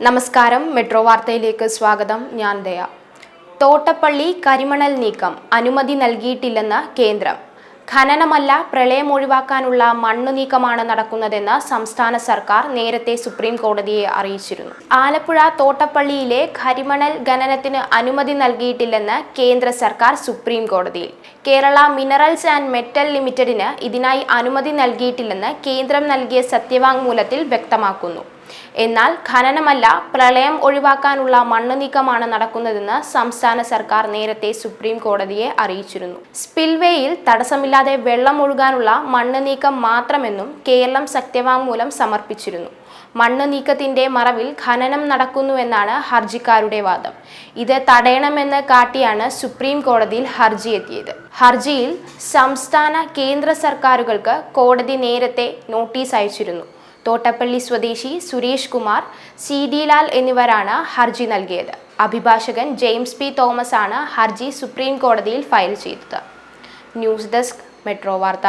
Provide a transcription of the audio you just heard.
നമസ്കാരം മെട്രോ വാർത്തയിലേക്ക് സ്വാഗതം. ഞാൻ ദയ. തോട്ടപ്പള്ളി കരിമണൽ നീക്കം അനുമതി നൽകിയിട്ടില്ലെന്ന് കേന്ദ്രം. ഖനനമല്ല പ്രളയം ഒഴിവാക്കാനുള്ള മണ്ണു നീക്കമാണ് നടക്കുന്നതെന്ന് സംസ്ഥാന സർക്കാർ നേരത്തെ സുപ്രീം കോടതിയെ അറിയിച്ചിരുന്നു. ആലപ്പുഴ തോട്ടപ്പള്ളിയിലെ കരിമണൽ ഖനനത്തിന് അനുമതി നൽകിയിട്ടില്ലെന്ന് കേന്ദ്ര സർക്കാർ സുപ്രീം കോടതിയിൽ. കേരള മിനറൽസ് ആൻഡ് മെറ്റൽ ലിമിറ്റഡിന് ഇതിനായി അനുമതി നൽകിയിട്ടില്ലെന്ന് കേന്ദ്രം നൽകിയ സത്യവാങ്മൂലത്തിൽ വ്യക്തമാക്കുന്നു. എന്നാൽ ഖനനമല്ല പ്രളയം ഒഴിവാക്കാനുള്ള മണ്ണ് നീക്കമാണ് നടക്കുന്നതെന്ന് സംസ്ഥാന സർക്കാർ നേരത്തെ സുപ്രീം കോടതിയെ അറിയിച്ചിരുന്നു. സ്പിൽവേയിൽ തടസ്സമില്ലാതെ വെള്ളം ഒഴുകാനുള്ള മണ്ണ് നീക്കം മാത്രമെന്നും കേരളം സത്യവാങ്മൂലം സമർപ്പിച്ചിരുന്നു. മണ്ണ് നീക്കത്തിന്റെ മറവിൽ ഖനനം നടക്കുന്നുവെന്നാണ് ഹർജിക്കാരുടെ വാദം. ഇത് തടയണമെന്ന് കാട്ടിയാണ് സുപ്രീം കോടതിയിൽ ഹർജി എത്തിയത്. ഹർജിയിൽ സംസ്ഥാന കേന്ദ്ര സർക്കാരുകൾക്ക് കോടതി നേരത്തെ നോട്ടീസ് അയച്ചിരുന്നു. തോട്ടപ്പള്ളി സ്വദേശി സുരേഷ് കുമാർ സി ഡി ലാൽ എന്നിവരാണ് ഹർജി നൽകിയത്. അഭിഭാഷകൻ ജെയിംസ് പി തോമസ് ആണ് ഹർജി സുപ്രീം കോടതിയിൽ ഫയൽ ചെയ്തത്. ന്യൂസ് ഡെസ്ക് മെട്രോ വാർത്ത.